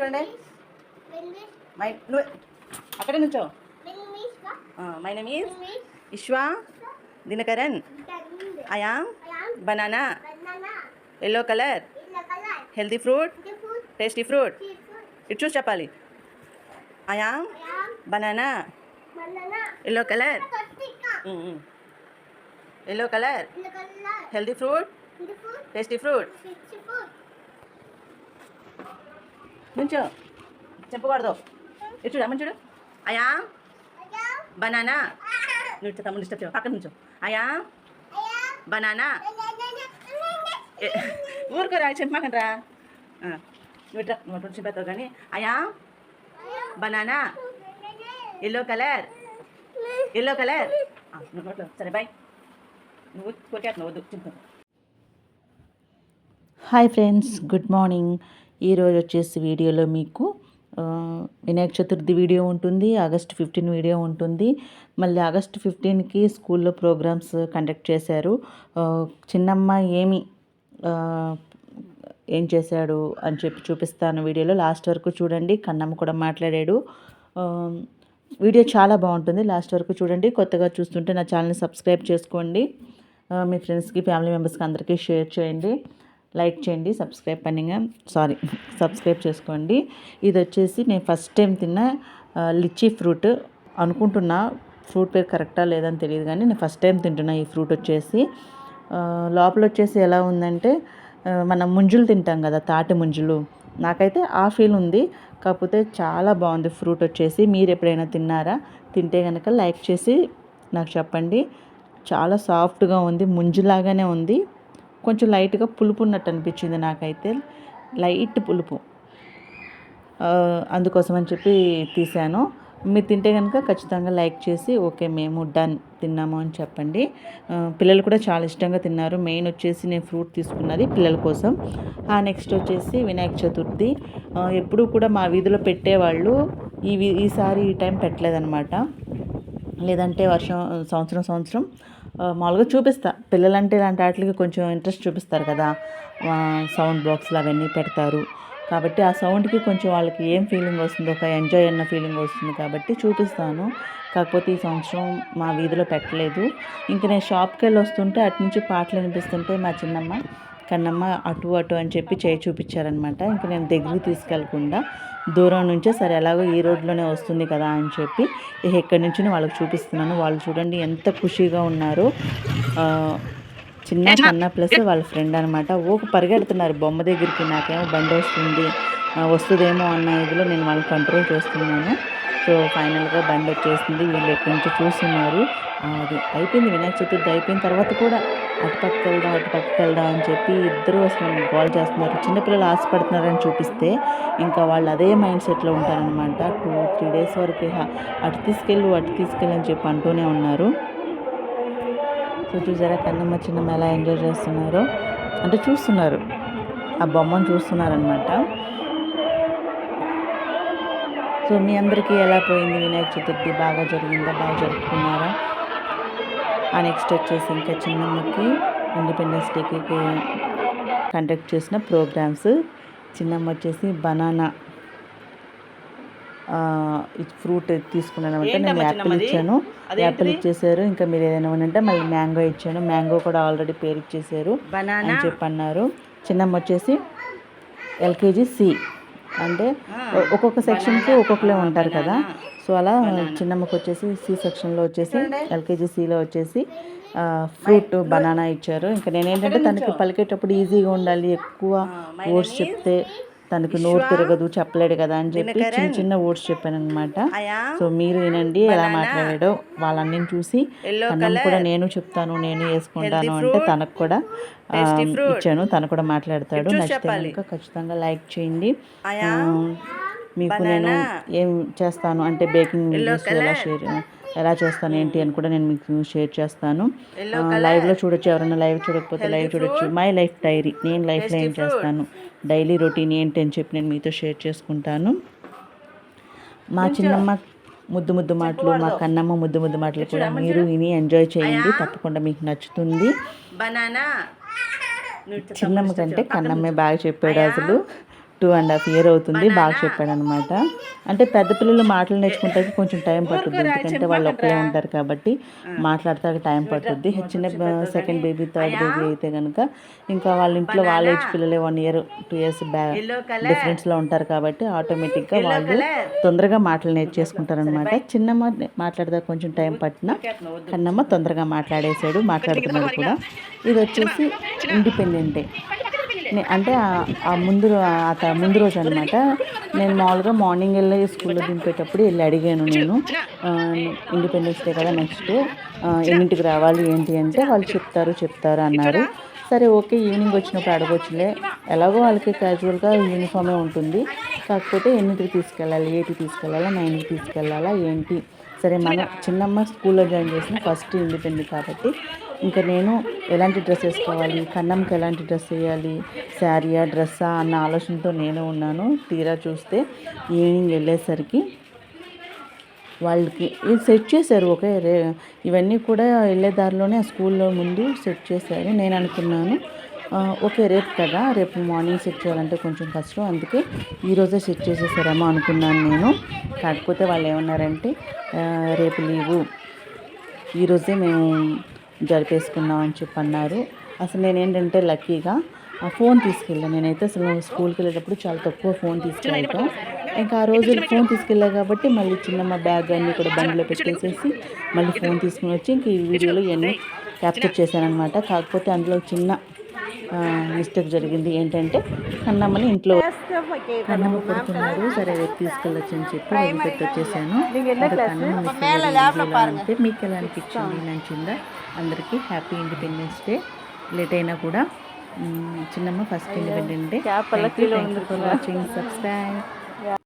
చూడండి మై నువ్వు అక్కడే నుంచో. My name is Ishwa Dinakaran I am banana yellow colour healthy fruit tasty fruit ఇటు చూసి చెప్పాలి am banana yellow colour yellow colour healthy fruit tasty fruit నుంచో. చెప్పకూడదు. ఇటు చూడు అమ్మని చూడు. అయా బనానా. నువ్వు తమ్ముడు డిస్టర్బ్ చేయవు పక్కన నుంచో. అయా బనానా. ఊరుకోరా చెప్పమాకండి రా. నువ్వు నువ్వు చెప్పేస్తావు కానీ. అయా banana. Yellow colour. Yellow colour. నువ్వు సరే బాయ్. నువ్వు కొట్టేస్తున్నావు వద్దు. చింత హాయ్ ఫ్రెండ్స్ గుడ్ మార్నింగ్. ఈరోజు వచ్చేసి వీడియోలో మీకు వినాయక చతుర్థి వీడియో ఉంటుంది ఆగస్ట్ ఫిఫ్టీన్ వీడియో ఉంటుంది. మళ్ళీ ఆగస్ట్ ఫిఫ్టీన్కి స్కూల్లో ప్రోగ్రామ్స్ కండక్ట్ చేశారు. చిన్నమ్మ ఏమి ఏం చేశాడు అని చెప్పి చూపిస్తాను వీడియోలో. లాస్ట్ వరకు చూడండి కన్నమ్మ కూడా మాట్లాడాడు. వీడియో చాలా బాగుంటుంది లాస్ట్ వరకు చూడండి. కొత్తగా చూస్తుంటే నా ఛానల్ని సబ్స్క్రైబ్ చేసుకోండి. మీ ఫ్రెండ్స్కి ఫ్యామిలీ మెంబర్స్కి అందరికీ షేర్ చేయండి. లైక్ చేయండి సబ్స్క్రైబ్ పనిగా సారీ సబ్స్క్రైబ్ చేసుకోండి. ఇది వచ్చేసి నేను ఫస్ట్ టైం తిన్న లిచీ లిచ్చీ ఫ్రూట్. అనుకుంటున్నా ఫ్రూట్ పేరు కరెక్టా లేదని తెలియదు కానీ నేను ఫస్ట్ టైం తింటున్నా ఈ ఫ్రూట్ వచ్చేసి. లోపల వచ్చేసి ఎలా ఉందంటే మనం ముంజులు తింటాం కదా తాటి ముంజులు. నాకైతే ఆ ఫీల్ ఉంది. కాకపోతే చాలా బాగుంది ఫ్రూట్ వచ్చేసి. మీరు ఎప్పుడైనా తిన్నారా? తింటే కనుక లైక్ చేసి నాకు చెప్పండి. చాలా సాఫ్ట్గా ఉంది ముంజులాగానే ఉంది. కొంచెం లైట్గా పులుపు ఉన్నట్టు అనిపించింది నాకైతే. లైట్ పులుపు. అందుకోసమని అందుకోసం అని చెప్పి తీశాను మీరు తింటే కనుక ఖచ్చితంగా లైక్ చేసి ఓకే మేము డన్ తిన్నాము అని చెప్పండి. పిల్లలు కూడా చాలా ఇష్టంగా తిన్నారు. మెయిన్ వచ్చేసి నేను ఫ్రూట్ తీసుకున్నది పిల్లల కోసం. ఆ నెక్స్ట్ వచ్చేసి వినాయక చతుర్థి. ఎప్పుడూ కూడా మా వీధిలో పెట్టేవాళ్ళు ఈ వీ- ఈసారి ఈ టైం పెట్టలేదన్నమాట. లేదంటే వర్షం సంవత్సరం సంవత్సరం మామూలుగా చూపిస్తా. పిల్లలంటే ఇలాంటి వాటికి కొంచెం ఇంట్రెస్ట్ చూపిస్తారు కదా. సౌండ్ బాక్స్లు అవన్నీ పెడతారు. కాబట్టి ఆ సౌండ్కి కొంచెం వాళ్ళకి ఏం ఫీలింగ్ వస్తుందో ఒక ఎంజాయ్ అన్న ఫీలింగ్ వస్తుంది కాబట్టి చూపిస్తాను. కాకపోతే ఈ సంవత్సరం మా వీధిలో పెట్టలేదు. ఇంక నేను షాప్కి వెళ్ళి వస్తుంటే అటు నుంచి పాటలు వినిపిస్తుంటే మా చిన్నమ్మ కన్నమ్మ అటు అటు అని చెప్పి చేయి చూపించారనమాట ఇంక నేను దగ్గరికి తీసుకెళ్ళకుండా దూరం నుంచే సరే ఎలాగో ఈ రోడ్లోనే వస్తుంది కదా అని చెప్పి ఎక్కడి నుంచి వాళ్ళకి చూపిస్తున్నాను. వాళ్ళు చూడండి ఎంత ఖుషిగా ఉన్నారు. చిన్న కన్న ప్లస్ వాళ్ళ ఫ్రెండ్ అనమాట ఊకు పరిగెడుతున్నారు బొమ్మ దగ్గరికి. నాకేమో బండి వస్తుంది వస్తుందేమో అన్న ఇదిలో నేను వాళ్ళని కంట్రోల్ చేస్తున్నాను. సో ఫైనల్గా బండి వచ్చేసింది వీళ్ళు ఎక్కడి నుంచి చూస్తున్నారు. అది అయిపోయింది. వినాయక చతుర్థి అయిపోయిన తర్వాత కూడా అటుపక్క వెళ్దాం అటుపక్క వెళ్దాం అని చెప్పి ఇద్దరు అసలు గోల్ చేస్తున్నారు. చిన్నపిల్లలు ఆశపడుతున్నారని చూపిస్తే ఇంకా వాళ్ళు అదే మైండ్ సెట్లో ఉంటారనమాట టూ త్రీ డేస్ వరకు అటు తీసుకెళ్ళు అటు తీసుకెళ్ళు అని చెప్పి అంటూనే ఉన్నారు. సో చూసారా కన్నమ్మ చిన్నమ్మ ఎలా ఎంజాయ్ చేస్తున్నారో? అంటే చూస్తున్నారు. ఆ బొమ్మను చూస్తున్నారనమాట సో మీ అందరికీ ఎలా పోయింది వినాయక చతుర్థి? బాగా జరిగిందా? బాగా జరుపుకున్నారా? ఆ నెక్స్ట్ వచ్చేసి ఇంకా చిన్నమ్మకి ఇండిపెండెన్స్ డేకి కండక్ట్ చేసిన ప్రోగ్రామ్స్ చిన్నమ్మ వచ్చేసి బనానా ఫ్రూట్ తీసుకున్నాను అంటే నేను యాపిల్? ఇచ్చాను? యాపిల్ ఇచ్చేసారు ఇంకా మీరు ఏదైనా అంటే మళ్ళీ మ్యాంగో ఇచ్చాను. మ్యాంగో కూడా ఆల్రెడీ పేరు ఇచ్చేసారు అని చెప్పి అన్నారు చిన్నమ్మ వచ్చేసి ఎల్కేజీ సి. అంటే ఒక్కొక్క సెక్షన్కి ఒక్కొక్కలే ఉంటారు కదా. సో అలా చిన్నమ్మకి వచ్చేసి సి సెక్షన్లో వచ్చేసి ఎల్కేజీ సిలో వచ్చేసి ఫ్రూట్ బనానా ఇచ్చారు. ఇంకా నేనేంటంటే తనకి పలికేటప్పుడు ఈజీగా ఉండాలి ఎక్కువ ఓట్స్ చెప్తే తనకి నోరు తిరగదు చెప్పలేడు కదా అని చెప్పి చిన్న చిన్న ఓట్స్ చెప్పాను అనమాట సో మీరు వినండి ఎలా మాట్లాడాడో వాళ్ళన్నీ చూసి అన్నం కూడా నేను చెప్తాను నేను వేసుకుంటాను అంటే తనకు కూడా ఇచ్చాను. తను కూడా మాట్లాడతాడు. నచ్చితే కనుక ఖచ్చితంగా లైక్ చేయండి. మీకు నేను ఏం చేస్తాను? అంటే బేకింగ్ ఎలా షేర్ ఎలా చేస్తాను ఏంటి అని కూడా నేను మీకు షేర్ చేస్తాను. లైవ్లో చూడొచ్చు ఎవరైనా లైవ్ చూడకపోతే లైవ్ చూడొచ్చు. మై లైఫ్ డైరీ నేను లైఫ్లో ఏం చేస్తాను? డైలీ రొటీన్ ఏంటి అని చెప్పి నేను మీతో షేర్ చేసుకుంటాను. మా చిన్నమ్మ ముద్దు ముద్దు మాటలు మా కన్నమ్మ ముద్దు ముద్దు మాటలు కూడా మీరు విని ఎంజాయ్ చేయండి. తప్పకుండా మీకు నచ్చుతుంది. చిన్నమ్మ కంటే కన్నమ్మే బాగా చెప్పాడు అసలు. టూ అండ్ హాఫ్ ఇయర్ అవుతుంది. బాగా చెప్పాడు అనమాట అంటే పెద్ద పిల్లలు మాటలు నేర్చుకుంటానికి కొంచెం టైం పట్టుద్ది. ఎందుకంటే వాళ్ళు ఒక్కరే ఉంటారు కాబట్టి మాట్లాడతానికి టైం పట్టుద్ది. చిన్న సెకండ్ బేబీ థర్డ్ బేబీ అయితే కనుక ఇంకా వాళ్ళ ఇంట్లో వాళ్ళ ఏజ్ పిల్లలే one year two years back డిఫరెన్స్లో ఉంటారు కాబట్టి ఆటోమేటిక్గా వాళ్ళు తొందరగా మాటలు నేర్చేసుకుంటారు అనమాట చిన్నమ్మ మాట్లాడదా కొంచెం టైం పట్టిన? కన్నమ్మ తొందరగా మాట్లాడేశాడు మాట్లాడుతున్నాడు కూడా. ఇది వచ్చేసి ఇండిపెండెంట్ అంటే ఆ- ముందు ఆ ముందు రోజు అనమాట నేను మామూలుగా మార్నింగ్ వెళ్ళి స్కూల్లో దింపేటప్పుడు వెళ్ళి అడిగాను నేను. ఇండిపెండెన్స్ డే కదా నెక్స్ట్. ఎన్నింటికి రావాలి ఏంటి అంటే వాళ్ళు చెప్తారు చెప్తారు అన్నారు. సరే ఓకే ఈవినింగ్ వచ్చినప్పుడు అడగొచ్చులే. ఎలాగో వాళ్ళకి క్యాజువల్గా యూనిఫామే ఉంటుంది. కాకపోతే ఎన్నింటికి తీసుకెళ్ళాలి ఎయిట్కి తీసుకెళ్ళాలా నైన్కి తీసుకెళ్ళాలా ఏంటి? సరే మన చిన్నమ్మ స్కూల్లో జాయిన్ చేసిన ఫస్ట్ ఇండిపెండెంట్ కాబట్టి ఇంకా నేను ఎలాంటి డ్రెస్ వేసుకోవాలి? కన్నంకి ఎలాంటి డ్రెస్ వేయాలి? శారీయా డ్రెస్సా అన్న ఆలోచనతో నేను ఉన్నాను. తీరా చూస్తే ఈవినింగ్ వెళ్ళేసరికి వాళ్ళకి ఇది సెట్ చేశారు. ఓకే రే ఇవన్నీ కూడా వెళ్ళే దారిలోనే ఆ స్కూల్లో ముందు సెట్ చేశారు నేను అనుకున్నాను. ఓకే రేపు కదా రేపు మార్నింగ్ సెట్ చేయాలంటే కొంచెం కష్టం. అందుకే ఈరోజే సెట్ చేసేసారేమో అనుకున్నాను నేను. కాకపోతే వాళ్ళు ఏమన్నారంటే రేపు లీవు. ఈరోజే మేము జరిపేసుకున్నాం అని చెప్పి అన్నారు. అసలు నేనేంటంటే లక్కీగా ఆ ఫోన్ తీసుకెళ్ళాను నేనైతే అసలు స్కూల్కి వెళ్ళేటప్పుడు చాలా తక్కువ ఫోన్ తీసుకెళ్తాం. ఇంకా ఆ రోజు ఫోన్ తీసుకెళ్ళా కాబట్టి మళ్ళీ చిన్న మా బ్యాగ్ అన్నీ కూడా బండిలో పెట్టేసేసి మళ్ళీ ఫోన్ తీసుకుని వచ్చి ఇంక ఈ వీడియోలో ఇవన్నీ క్యాప్చర్ చేశాను అనమాట కాకపోతే అందులో చిన్న మిస్టేక్ జరిగింది. ఏంటంటే కన్నమ్మని ఇంట్లో కన్నమ్మ పడుతున్నాడు సరే రేపు తీసుకెళ్ళొచ్చు అని చెప్పి వదిలిపెట్టి వచ్చేసాను. కన్నమ్మ అంటే మీకు ఎలా అనిపించింది? నచ్చిందా అందరికీ హ్యాపీ ఇండిపెండెన్స్ డే. లేట్ అయినా కూడా చిన్నమ్మ first independent day. Watching subscribe